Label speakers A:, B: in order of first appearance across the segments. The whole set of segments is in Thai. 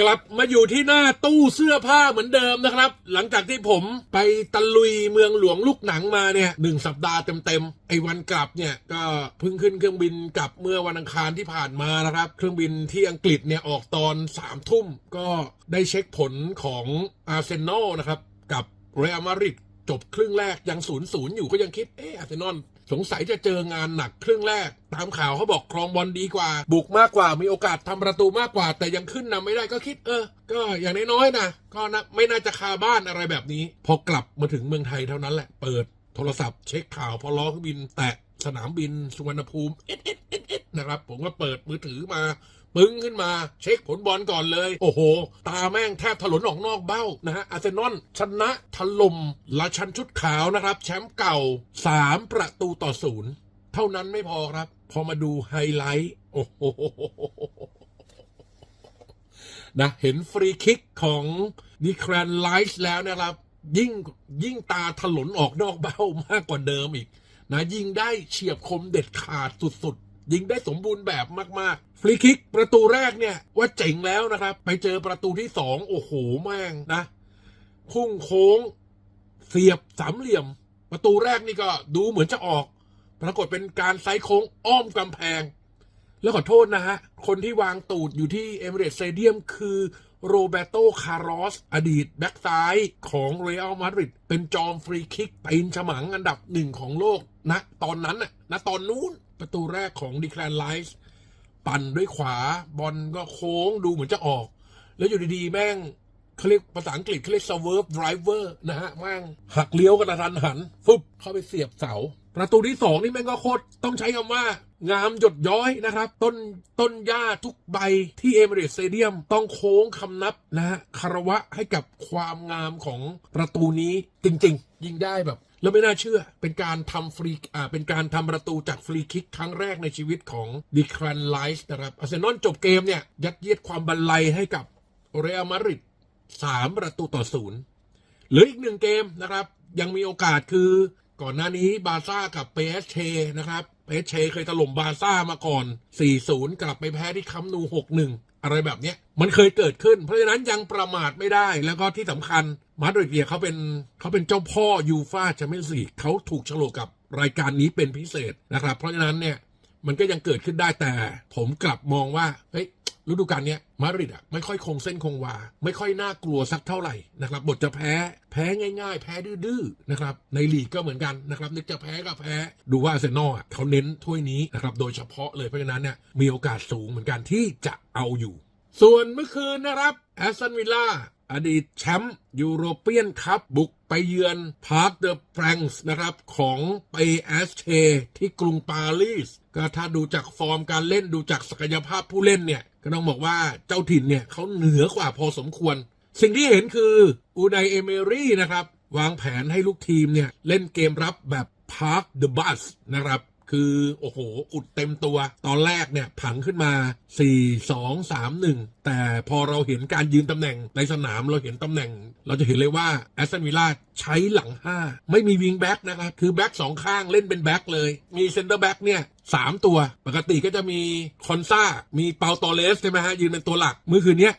A: กลับมาอยู่ที่หน้าตู้เสื้อผ้าเหมือนเดิมนะครับ หลังจากที่ผมไปตะลุยเมืองหลวงลูกหนังมาเนี่ยหนึ่งสัปดาห์เต็มๆไอ้วันกลับเนี่ยก็เพิ่งขึ้นเครื่องบินกลับเมื่อวันอังคารที่ผ่านมานะครับ เครื่องบินที่อังกฤษเนี่ยออกตอนสามทุ่มก็ได้เช็คผลของอาร์เซนอลนะครับกับเรอัลมาดริด จบครึ่งแรกยังศูนย์ศูนย์อยู่ก็ยังคิดเอออาร์เซนอลสงสัยจะเจองานหนักครึ่งแรก ตามข่าวเขาบอกครองบอลดีกว่า บุกมากกว่ามีโอกาสทำประตูมากกว่า แต่ยังขึ้นนำไม่ได้ก็คิดเออ ก็อย่างน้อยๆนะก็นะไม่น่าจะคาบ้านอะไรแบบนี้ พอกลับมาถึงเมืองไทยเท่านั้นแหละเปิดโทรศัพท์เช็คข่าวพอล้อเครื่องบินแตะ สนามบินสุวรรณภูมิเอ็ดเอ็ดเอ็ดเอ็ดนะครับ ผมก็เปิดมือถือมา ปึ้งขึ้นมา เช็คผลบอลก่อนเลย โอ้โห ตาแม่งแทบถลนออกนอกเบ้านะฮะอาร์เซนอลชนะถล่มราชันชุดขาวนะครับ แชมป์เก่า 3 ประตูต่อศูนย์เท่านั้นไม่พอครับ พอมาดูไฮไลท์โอ้โหนะเห็นฟรีคิกของดิแครนไลท์แล้วนะครับ ยิ่งยิ่งตาถลนออกนอกเบ้ามากกว่าเดิมอีก นะยิงได้เฉียบคมเด็ดขาดสุดๆ ยิงได้สมบูรณ์แบบมากๆ ฟรีคิกประตูแรกเนี่ยว่าเจ๋งแล้วนะครับ ไปเจอประตูที่สองโอ้โหแม่งนะ พุ่งโค้ง เสียบสามเหลี่ยม ประตูแรกนี่ก็ดูเหมือนจะออก ปรากฏเป็นการไซโค้งอ้อมกำแพง แล้วขอโทษนะฮะ คนที่วางตูดอยู่ที่เอมิเรตสเตเดียมคือโรเบโต คาร์ลอส อดีต แบ็กซ้ายของเรอัลมาดริดเป็นจอมฟรีคิกตีนฉมังอันดับหนึ่งของโลก นะตอนนั้นน่ะนะตอนนู้นประตูแรกของดีแคลนไลส์ปั่นด้วยขวาบอลก็โค้งดูเหมือนจะออก แล้วอยู่ดีๆ แม่งเขาเรียกภาษาอังกฤษเขาเรียก swerve driver นะฮะ แม่งหักเลี้ยวกระทันหัน ฟึบเข้าไปเสียบเสา ประตูที่สองนี่แม่งก็โคตร ต้องใช้คำว่า งามหยดย้อยนะครับ ต้นต้นหญ้าทุกใบที่เอเมเรตสเตเดียมต้องโค้งคำนับนะฮะคารวะให้กับความงามของประตูนี้จริง ๆ ยิงได้แบบ แล้วไม่น่าเชื่อ เป็นการทำฟรีอ่าเป็นการทำประตูจากฟรีคิกครั้งแรกในชีวิตของดิครันไลส์นะครับอาร์เซนอลจบเกมเนี่ย ยัดเยียดความบันไลให้กับเรอัลมาดริดสามประตูต่อศูนย์เหลืออีกหนึ่งเกมนะครับ ยังมีโอกาสคือก่อนหน้านี้บาซ่ากับเปสเชนะครับเปสเชเคยถล่มบาซ่ามาก่อน 4-0 กลับไปแพ้ที่คัมนู 6-1 อะไรแบบนี้มันเคยเกิดขึ้น เพราะฉะนั้นยังประมาทไม่ได้แล้วก็ที่สำคัญ มาดริดเนี่ยเขาเป็นเขาเป็นเจ้าพ่อยูฟาแชมเปี้ยนส์ลีกเขาถูกฉลกกับรายการนี้เป็นพิเศษนะครับ เพราะฉะนั้นเนี่ยมันก็ยังเกิดขึ้นได้แต่ ผมกลับมองว่าเฮ้ยฤดูกาลนี้มาดริดอะไม่ค่อยคงเส้นคงวา ไม่ค่อยน่ากลัวสักเท่าไหร่นะครับ บทจะแพ้ แพ้ง่ายๆ แพ้ดื้อๆนะครับ ในลีกก็เหมือนกันนะครับ นึกจะแพ้ก็แพ้ ดูว่าเซนอลอะเขาเน้นถ้วยนี้นะครับ โดยเฉพาะเลยเพราะฉะนั้นเนี่ยมีโอกาสสูงเหมือนกันที่จะเอาอยู่ ส่วนเมื่อคืนนะครับแอสตันวิลล่า อดีตแชมป์ยูโรเปียนคัพบุกไปเยือนพาร์คเดอะแฟรงส์นะครับของเปแอสเชที่กรุงปารีสก็ถ้าดูจากฟอร์มการเล่นดูจากศักยภาพผู้เล่นเนี่ย ก็ต้องบอกว่าเจ้าถิ่นเนี่ยเขาเหนือกว่าพอสมควร สิ่งที่เห็นคืออูไนเอเมรี่นะครับ วางแผนให้ลูกทีมเนี่ย เล่นเกมรับแบบพาร์คเดอะบัสนะครับ คือโอ้โห อุดเต็มตัว ตอนแรกเนี่ยผังขึ้นมา 4 2 3 1 แต่พอเราเห็นการยืนตำแหน่งในสนามเราเห็นตำแหน่ง เราจะเห็นเลยว่าแอสตันวิลล่าใช้หลัง 5 ไม่มีวิงแบ็กนะครับ คือแบ็กสองข้างเล่นเป็นแบ็กเลย มีเซนเตอร์แบ็กเนี่ยสามตัว ปกติก็จะมีคอนซามีเปาตอเลสใช่ไหมฮะยืนเป็นตัวหลัก เมื่อคืนเนี้ย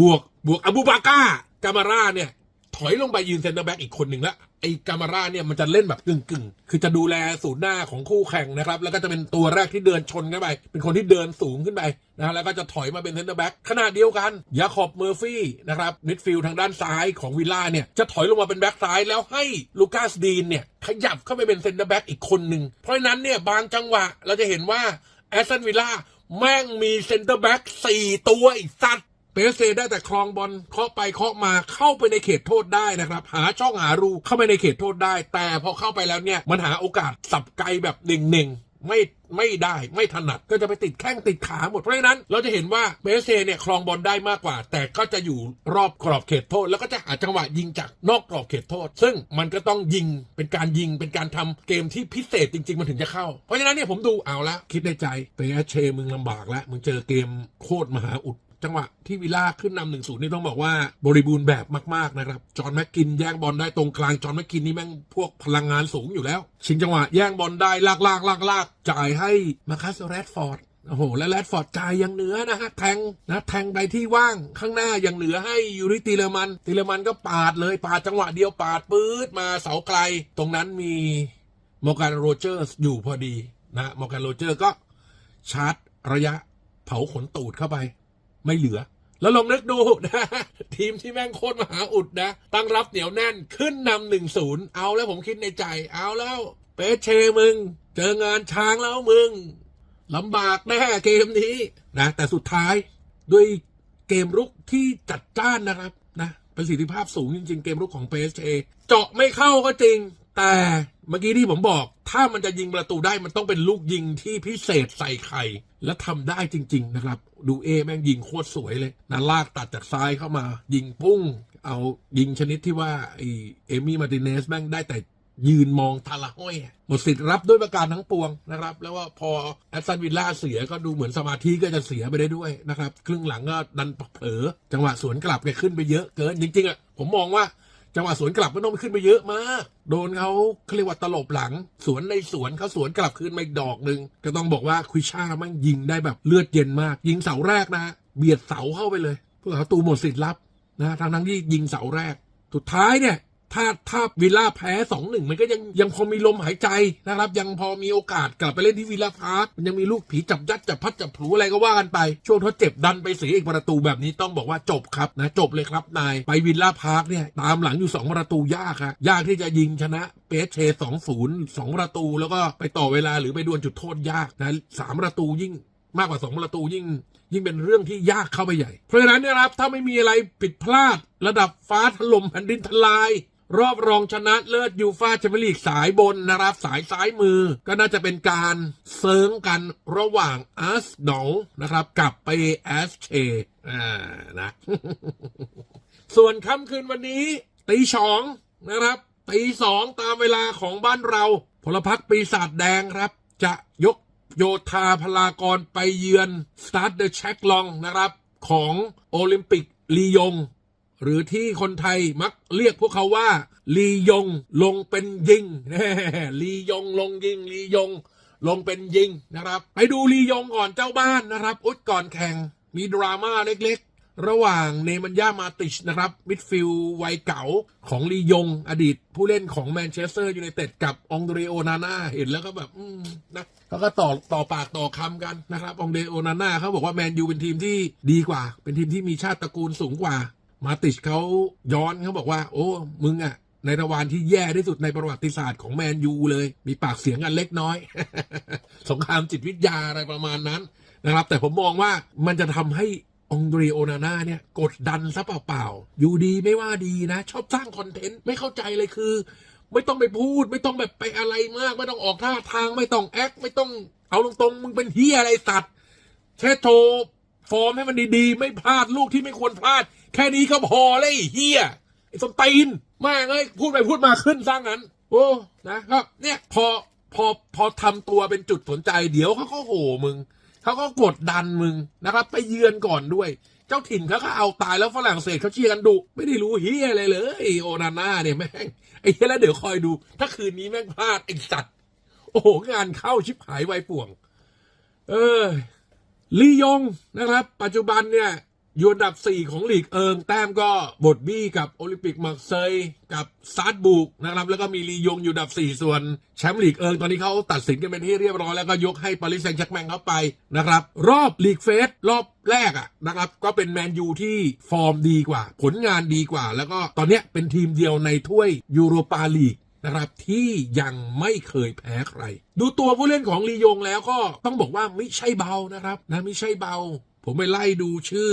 A: บวกบวกอบูบาก้ากามาร่าเนี่ย ถอยลงไปยืนเซนเตอร์แบ็กอีกคนหนึ่งละไอ้กามาร่าเนี่ยมันจะเล่นแบบกึ่งกึ่งคือจะดูแลศูนย์หน้าของคู่แข่งนะครับ แล้วก็จะเป็นตัวแรกที่เดินชนเข้าไป เป็นคนที่เดินสูงขึ้นไปนะแล้วก็จะถอยมาเป็นเซนเตอร์แบ็กขนาดเดียวกันยาคอบเมอร์ฟี่นะครับมิดฟิลด์ทางด้านซ้ายของวิลล่าเนี่ยจะถอยลงมาเป็นแบ็กซ้ายแล้วให้ลูคัสดีนเนี่ยขยับเข้าไปเป็นเซนเตอร์แบ็กอีกคนหนึ่งเพราะฉะนั้นเนี่ยบางจังหวะเราจะเห็นว่าแอสตันวิลล่าแม่งมีเซนเตอร์แบ็กสี่ตัวอีกสัตว์ เปเซได้แต่ครองบอลเคาะไปเคาะมาเข้าไปในเขตโทษได้นะครับ หาช่องหารูเข้าไปในเขตโทษได้ แต่พอเข้าไปแล้วเนี่ยมันหาโอกาสสับไกลแบบหนึ่งหนึ่งไม่ไม่ได้ไม่ถนัดก็จะไปติดแข้งติดขาหมดเพราะฉะนั้นเราจะเห็นว่าเปเซเนี่ยครองบอลได้มากกว่า แต่ก็จะอยู่รอบกรอบเขตโทษ แล้วก็จะหาจังหวะยิงจากนอกกรอบเขตโทษ ซึ่งมันก็ต้องยิงเป็นการยิงเป็นการทำเกมที่พิเศษจริง ๆ มันถึงจะเข้า เพราะฉะนั้นเนี่ยผมดูเอาละคิดในใจเปเชมึงลำบากแล้วมึงเจอเกมโคตรมหาอุด จังหวะที่วิลล่าขึ้นนำหนึ่งศูนย์นี่ต้องบอกว่าบริบูรณ์แบบมากๆนะครับ จอห์นแม็กกินแย่งบอลได้ตรงกลาง จอห์นแม็กกินนี่แม่งพวกพลังงานสูงอยู่แล้ว ชิงจังหวะแย่งบอลได้ลากลากลากลากจ่ายให้มาคัสแรดฟอร์ดโอ้โห แล้วแรดฟอร์ดจ่ายยังเหนือนะฮะ แทงนะแทงไปที่ว่างข้างหน้ายังเหนือให้ยูริติเลมัน ติเลมันก็ปาดเลย ปาดจังหวะเดียวปาดปื๊ดมาเสาไกล ตรงนั้นมีมอร์แกนโรเจอร์สอยู่พอดีนะมอร์แกนโรเจอร์ก็ชาร์จระยะเผาขนตูดเข้าไป ไม่เหลือ แล้วลองนึกดูนะ ทีมที่แม่งโคตรมหาอุดนะ ตั้งรับเหนียวแน่นขึ้นนำหนึ่งศูนย์เอาแล้วผมคิดในใจ เอาแล้ว เปเชมึง เจองานช้างแล้วมึงลำบากแน่เกมนี้นะ แต่สุดท้ายด้วยเกมรุกที่จัดจ้านนะครับนะประสิทธิภาพสูงจริง ๆ เกมรุกของเปเชเจาะไม่เข้าก็จริง แต่เมื่อกี้ที่ผมบอก ถ้ามันจะยิงประตูได้มันต้องเป็นลูกยิงที่พิเศษใส่ไข่และทำได้จริง ๆ นะครับ ดูเอแม่งยิงโคตรสวยเลยนะลากตัดจากซ้ายเข้ามา ยิงปุ้ง เอายิงชนิดที่ว่าไอเอมี่มาร์ติเนสแม่งได้แต่ยืนมองทาละห้อยหมดสิทธิ์รับด้วยประการทั้งปวงนะครับ แล้วว่าพอแอสตันวิลล่าเสียก็ดูเหมือนสมาธิก็จะเสียไปได้ด้วยนะครับ ครึ่งหลังก็ดันเผลอจังหวะสวนกลับแกขึ้นไปเยอะเกินจริงๆอะผมมองว่า จังหวะสวนกลับก็ต้องขึ้นไปเยอะมาก โดนเขาเขาเรียกว่าตลบหลัง สวนในสวนเขาสวนกลับคืนมาอีกดอกหนึ่งก็ต้องบอกว่าคุยช่ามันยิงได้แบบเลือดเย็นมาก ยิงเสาแรกนะเบียดเสาเข้าไปเลยพวกเขาตูหมดสิทธิ์รับนะทั้งทั้งที่ยิงเสาแรกสุดท้ายเนี่ย ถ้าถ้าวิลล่าแพ้สองหนึ่งมันก็ยังยังพอมีลมหายใจนะครับ ยังพอมีโอกาสกลับไปเล่นที่วิลล่าพาร์คมันยังมีลูกผีจับยัดจับพัดจับผลูอะไรก็ว่ากันไป ช่วงทดเจ็บดันไปเสียอีกประตูแบบนี้ต้องบอกว่าจบครับนะจบเลยครับนายไปวิลล่าพาร์คเนี่ยตามหลังอยู่สองประตูยากครับยากที่จะยิงชนะเปเชสองศูนย์สองประตู แล้วก็ไปต่อเวลาหรือไปดวลจุดโทษยากนะสามประตูยิ่งมากกว่าสองประตูยิ่ง ยิ่งเป็นเรื่องที่ยากเข้าไปใหญ่ เพราะฉะนั้นเนี่ยนะครับถ้าไม่มีอะไรผิดพลาดระดับฟ้าถล่มแผ่นดินทลาย รอบรองชนะเลิศยูฟาแชมเปี้ยนลีกสายบนนะครับสายซ้ายมือ ก็น่าจะเป็นการเซิร์งกันระหว่างอาร์สนอลนะครับ กับไปแอสเชอ่านะ ส่วนค่ำคืนวันนี้ ตีสองนะครับตีสองตามเวลาของบ้านเรา พลพรรคปีศาจแดงครับ จะยกโยธาพลากรไปเยือน Start the Check Long นะครับ ของโอลิมปิกลียง หรือที่คนไทยมักเรียกพวกเขาว่า ลียงลงเป็นยิงลียงลงยิงลียง ลงเป็นยิงนะครับ ไปดูลียงก่อนเจ้าบ้านนะครับ อุดก่อนแข่ง มีดราม่าเล็กๆ ระหว่างเนมันยามาติชนะครับมิดฟิลด์วัยเก่าของลียง อดีตผู้เล่นของแมนเชสเตอร์ยูไนเต็ดกับองเดรโอนาน่าเห็นแล้วก็แบบนะเขาก็ต่อต่อปากต่อคำกันนะครับองเดรโอนาน่าเขาบอกว่าแมนยูเป็นทีมที่ดีกว่า เป็นทีมที่มีชาติตระกูลสูงกว่า มาติชเขาย้อนเขาบอกว่า โอ้ มึงอะในตะวันที่แย่ที่สุดในประวัติศาสตร์ของแมนยูเลย มีปากเสียงกันเล็กน้อย สงครามจิตวิทยาอะไรประมาณนั้นนะครับ แต่ผมมองว่ามันจะทำให้องดรีโอนาน่าเนี่ย กดดันซะเปล่าๆ อยู่ดีไม่ว่าดีนะ ชอบสร้างคอนเทนต์ ไม่เข้าใจเลยคือ ไม่ต้องไปพูด ไม่ต้องแบบไปอะไรมาก ไม่ต้องออกท่าทางไม่ต้องแอคไม่ต้องเอาตรงๆ มึงเป็นเฮียอะไรสัตว์แค่โชว์ฟอร์มให้มันดีๆ ไม่พลาดลูกที่ไม่ควรพลาด แค่นี้ก็พอเลยเฮียไอ้สมตีนม่งเอ้ยพูดไปพูดมาขึ้นสร้างนั้น โอ้นะก็เนี่ยพอพอพอทำตัวเป็นจุดสนใจเดี๋ยวเขาก็โหมึงเขาก็กดดันมึงนะครับ ไปเยือนก่อนด้วย เจ้าถิ่นเขาก็เอาตายแล้วฝรั่งเศสเขาเชียร์กันดุไม่ได้รู้เฮียอะไรเลยโอนาน่าเนี่ยแม่งไอ้เฮียแล้วเดี๋ยวคอยดู ถ้าคืนนี้แม่งพลาดไอ้สัตว์โอ้โหงานเข้าชิบหายไวป่วง เออลียงนะครับ ปัจจุบันเนี่ย อยู่อันดับ 4 ของลีกเอิงแต้มก็บดบี้กับโอลิมปิกมาร์เซยกับซาร์ดบุกนะครับ แล้วก็มีลียงอยู่อันดับ 4 ส่วนแชมป์ลีกเอิงตอนนี้เขาตัดสินกันเป็นที่เรียบร้อยแล้วก็ยกให้ปารีสแซงต์แชร์กแมงเข้าไปนะครับ รอบลีกเฟสรอบแรกอะนะครับ ก็เป็นแมนยูที่ฟอร์มดีกว่า ผลงานดีกว่า แล้วก็ตอนเนี้ยเป็นทีมเดียวในถ้วยยูโรปาลีกนะครับที่ยังไม่เคยแพ้ใคร ดูตัวผู้เล่นของลียงแล้วก็ต้องบอกว่าไม่ใช่เบานะครับนะไม่ใช่เบา ผมไปไล่ดูชื่อ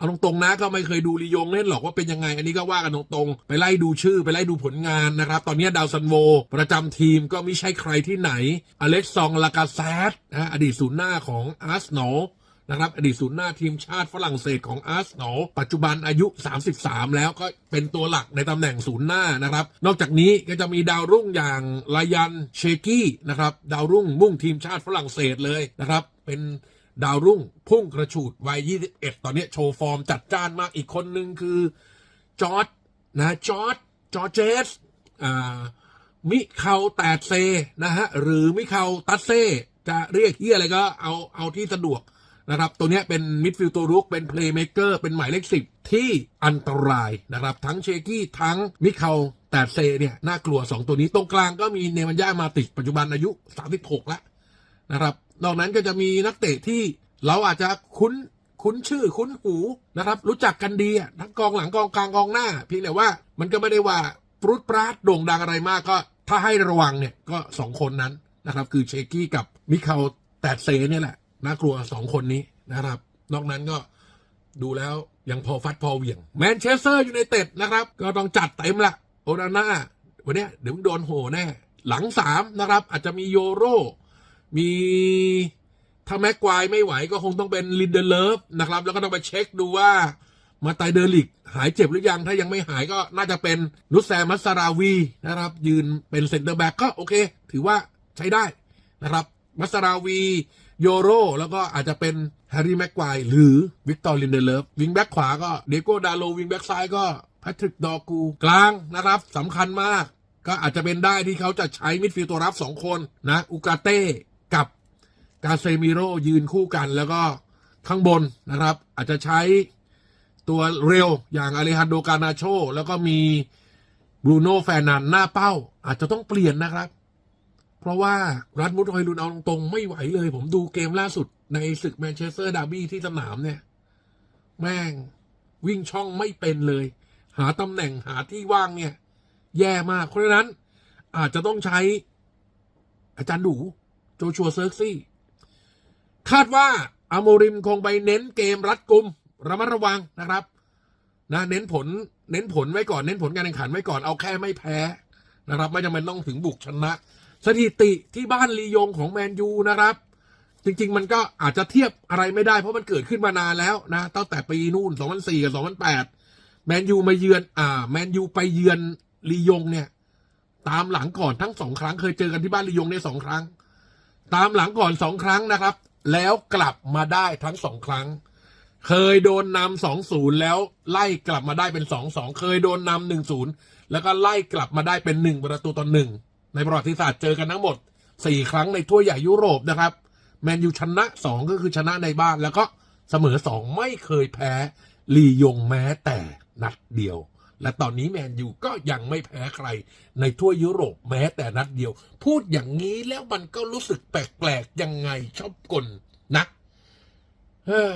A: เอาตรงๆนะก็ไม่เคยดูลียงเล่นหรอกว่าเป็นยังไง อันนี้ก็ว่ากันตรงๆ ไปไล่ดูชื่อไปไล่ดูผลงานนะครับ ตอนนี้ดาวซันโว ประจำทีมก็ไม่ใช่ใครที่ไหน อเล็กซองลากาแซดนะอดีตศูนย์หน้าของอาร์เซนอลนะครับอดีตศูนย์หน้าทีมชาติฝรั่งเศสของอาร์เซนอลปัจจุบันอายุ 33 แล้วก็เป็นตัวหลักในตำแหน่งศูนย์หน้านะครับ นอกจากนี้ก็จะมีดาวรุ่งอย่างลายันเชกี้นะครับ ดาวรุ่งมุ่งทีมชาติฝรั่งเศสเลยนะครับ เป็น ดาวรุ่งพุ่งกระฉูดวัย 21 ตอนนี้โชว์ฟอร์มจัดจ้านมากอีกคนหนึ่งคือจอร์ดนะจอร์ดจอร์เจสอ่ามิเคาแตดเซนะฮะหรือมิเคาตัดเซจะเรียกเฮียอะไรก็เอาเอาที่สะดวกนะครับ ตัวนี้เป็นมิดฟิลด์ตัวรุกเป็นเพลย์เม k เกอร์เป็นหมายเลขสิบที่อันตรายนะครับ ทั้งเชกี้ทั้งมิเคาแต่เซเนี่ยน่ากลัว 2 ตัวนี้ตรงกลางก็มีเนมันย่ามาติดปัจจุบันอายุ 36 แล้วนะครับ นอกนั้นก็จะมีนักเตะที่เราอาจจะคุ้นคุ้นชื่อคุ้นหูนะครับ รู้จักกันดีทั้งกองหลังกองกลางกองหน้าเพียงแต่ว่ามันก็ไม่ได้ว่าปรุดปราดโด่งดังอะไรมากก็ ถ้าให้ระวังเนี่ยก็สองคนนั้นนะครับ คือเชกี้กับมิคาแตดเซเนี่ยแหละน่ากลัวสองคนนี้นะครับ นอกนั้นก็ดูแล้วยังพอฟัดพอเหวี่ยงแมนเชสเตอร์ยูไนเต็ดนะครับ ก็ต้องจัดเต็มละโอนาน่าวันนี้เดี๋ยวมึงโดนโหแน่ หลังสามนะครับ อาจจะมีโยโร มีถ้าแม็กควายไม่ไหวก็คงต้องเป็นลินเดเลฟนะครับ แล้วก็ต้องไปเช็คดูว่ามาไตเดอริก หายเจ็บหรือยัง ถ้ายังไม่หายก็น่าจะเป็นนุสแซมัสราวีนะครับ ยืนเป็นเซนเตอร์แบ็กก็โอเค ถือว่าใช้ได้นะครับ มัสราวีโยโรแล้วก็อาจจะเป็นแฮร์รี่แม็กควายหรือวิกตอร์ลินเดเลฟวิงแบ็กขวาก็เดโก้ดาโลวิงแบ็กซ้ายก็แพทริกดอกูกลางนะครับสำคัญมาก ก็อาจจะเป็นได้ที่เขาจะใช้มิดฟิลด์ตัวรับสองคนนะอุกาเต้ กับกาเซมิโรยืนคู่กัน แล้วก็ข้างบนนะครับ อาจจะใช้ตัวเร็วอย่างอเลฮันโดกานาโช แล้วก็มีบรูโน่แฟนันหน้าเป้า อาจจะต้องเปลี่ยนนะครับ เพราะว่ารัดมุดฮอยลุนเอาตรงๆ ไม่ไหวเลย ผมดูเกมล่าสุดในศึกแมนเชสเตอร์ดาร์บี้ที่สนามเนี่ย แม่งวิ่งช่องไม่เป็นเลย หาตำแหน่งหาที่ว่างเนี่ย แย่มาก เพราะฉะนั้นอาจจะต้องใช้อาจารย์ดู โจชัวเซิร์กซี่ คาดว่าอาโมริมคงไปเน้นเกมรัดกุมระมัดระวังนะครับนะเน้นผลเน้นผลไว้ก่อนเน้นผลการแข่งขันไว้ก่อนเอาแค่ไม่แพ้นะครับ ไม่จำเป็นต้องถึงบุกชนะ สถิติที่บ้านลียงของแมนยูนะครับ จริง ๆ มันก็อาจจะเทียบอะไรไม่ได้เพราะมันเกิดขึ้นมานานแล้วนะตั้งแต่ปีนู่น 2004 กับ 2008 แมนยูมาเยือน อ่า แมนยูไปเยือนลียงเนี่ย ตามหลังก่อนทั้งสองครั้งเคยเจอกันที่บ้านลียงเนี่ยสองครั้ง ตามหลังก่อนสองครั้งนะครับ แล้วกลับมาได้ทั้งสองครั้ง เคยโดนนำสองศูนย์แล้วไล่กลับมาได้เป็นสองสองเคยโดนนำหนึ่งศูนย์แล้วก็ไล่กลับมาได้เป็นหนึ่งประตูต่อหนึ่งในประวัติศาสตร์เจอกันทั้งหมดสี่ครั้งในทั่วใหญ่ยุโรปนะครับแมนยูชนะสองก็คือชนะในบ้านแล้วก็เสมอสองไม่เคยแพ้ลียงแม้แต่นัดเดียว และตอนนี้แมนยูก็ยังไม่แพ้ใคร ในทั่วยุโรปแม้แต่นัดเดียว พูดอย่างนี้แล้วมันก็รู้สึกแปลกๆ ยังไงชอบกลนะเฮ้ย